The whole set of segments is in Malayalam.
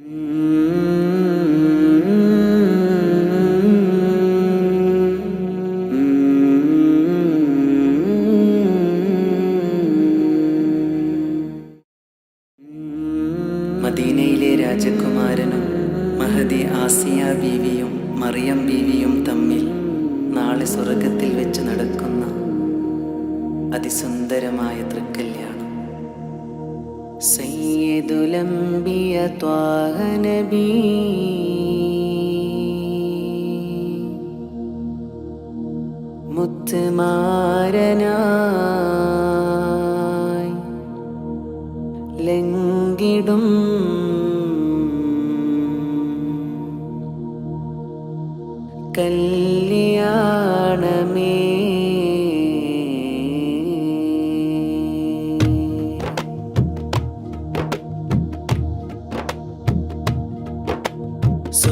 മദീനയിലെ രാജകുമാരനും മഹദി ആസിയ ബീവിയും മറിയം ബീവിയും തമ്മിൽ നാളെ സ്വർഗത്തിൽ വെച്ച് നടക്കുന്ന അതിസുന്ദരമായ തൃക്കല്യാണം. സയ്യിദുലംബിയ ത്വാഹ നബി. മുത്തുമാരനായി ലംഘിടും. കല്യാണമേ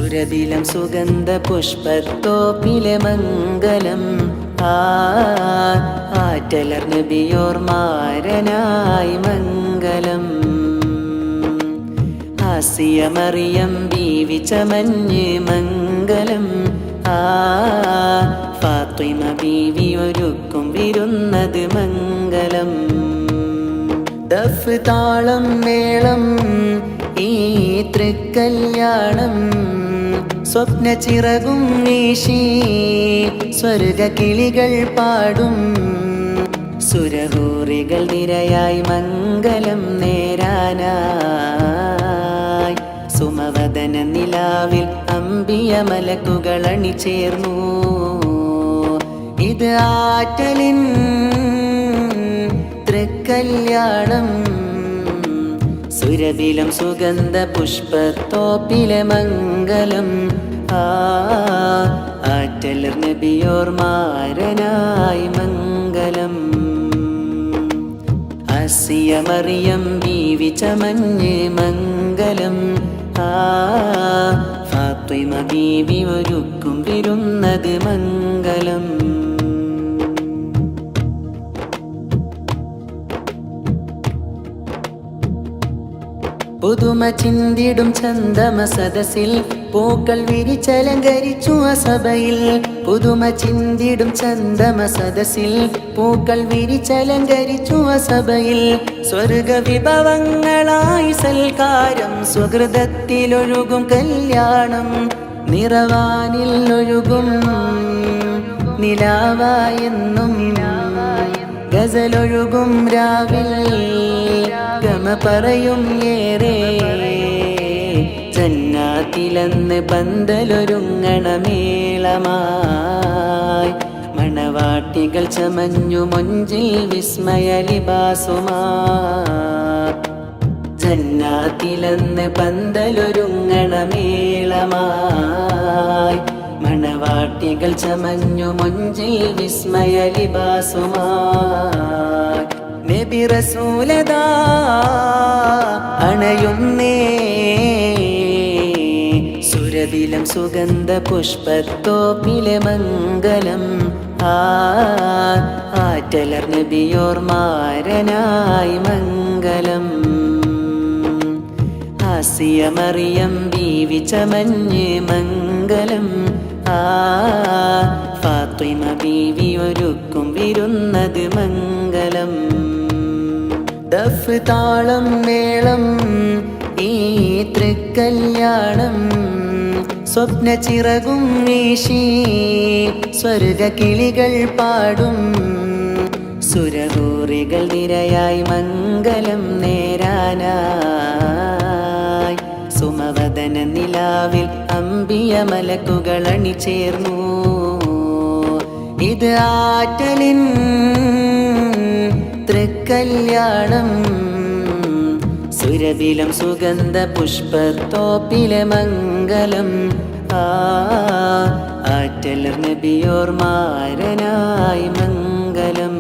സുരതിലം സുഗന്ധ പുഷ്പത്തോപ്പിലെ മംഗലം. ആ ആറ്റലർ നബിയോർ മാരനായി മംഗലം. ഹാസ്യമറിയം ബീവി ചമഞ്ഞ് മംഗലം. ആ ഫാത്തിമ ബീവി ഒരുക്കും വിരുന്നത് മംഗലം. ദഫ് താളം മേളം ഈ തൃക്കല്യാണം സ്വപ്ന ചിറകും വീശി സ്വർഗ കിളികൾ പാടും. സുരഹൂറികൾ നിരയായി മംഗലം നേരാനായി. സുമവദന നിലാവിൽ അമ്പിയ മലക്കുകൾ അണിചേർന്നു. ഇത് ആറ്റലിൻ തൃക്കല്യാണം സുരവിലം സുഗന്ധ പുഷ്പത്തോപ്പിലെ മംഗലം. ആ ആറ്റലർ നബിയോർ മാരനായി മംഗലം. അസിയമറിയം ബീവി ചമഞ്ഞ് മംഗലം. ആ ഫാത്തിമ ബീവി ഒരുക്കും വിരുന്നത് മംഗലം. പുതുമ ചിന്തിടും ചന്തമ സദസ്സിൽ. പൂക്കൾ വിരിച്ചലങ്കരിച്ചു ആ സഭയിൽ. പുതുമ ചിന്തിടും ചന്തമ സദസ്സിൽ. പൂക്കൾ വിരിച്ചലങ്കരിച്ചു ആ സഭയിൽ. സ്വർഗ വിഭവങ്ങളായി സൽക്കാരം സ്വകൃതത്തിലൊഴുകും കല്യാണം. നിറവാനിൽ ഒഴുകും നിലാവായെന്നും ഗസലൊഴുകും രാവിൽ. ഗമ പറയും ഏറെ. ചെന്നാത്തിലെന്ന് പന്തലൊരുങ്ങണമേളമായി മണവാട്ടികൾ ചമഞ്ഞു മൊഞ്ചിൽ വിസ്മയലിബാസുമാ ജന്നാത്തിലെന്ന് പന്തലൊരുങ്ങണമേളമായി മണവാട്ടികൾ ചമഞ്ഞു മൊഞ്ചിൽ വിസ്മയ ലിബാസുമായി നബി അണയുന്നേ. സുരവിലം സുഗന്ധ പുഷ്പത്തോപ്പിലെ മംഗലം. ആറ്റലർ നബിയോർ മാരനായി മംഗലം. ഹാസ്യമറിയം ബീവി ചമഞ്ഞ് മംഗലം. ഫാത്തിമ ബീവി ഒരുക്കും വിരുന്നത് മംഗലം. ദഫ് താളം മേളം ഈ തൃക്കല്യാണം. സ്വപ്ന ചിറകും വീശി സ്വർഗ കിളികൾ പാടും. സുരഹൂറികൾ നിരയായി മംഗലം നേരാനായി സുമവദന നിലാവിൽ അമ്പിയ മലക്കുകൾ അണിചേർന്നു. ഇത് ആറ്റലിൻ തൃക്കല്യാണം. സുരവിലം സുഗന്ധ പുഷ്പത്തോപ്പിലെ മംഗലം. ആ ആറ്റലർ നബിയോർ മാരനായി മംഗലം.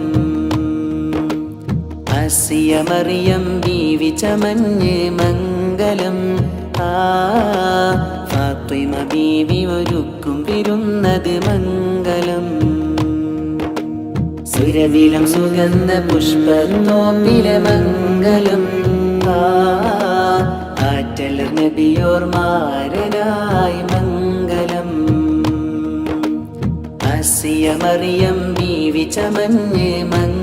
അസിയമറിയം ബീവി ചമഞ്ഞ് മംഗലം. ഫാത്തിമ ബീവി ഒരുക്കും വിരുന്നത് മംഗലം. സുരവിലം സുഗന്ധ പുഷ്പത്തോപ്പിലെ മംഗലം. ആ ആറ്റലർ നബിയോർ മാരനായി മംഗലം. അസിയ മറിയം ബീവി ചമഞ്ഞ് മംഗലം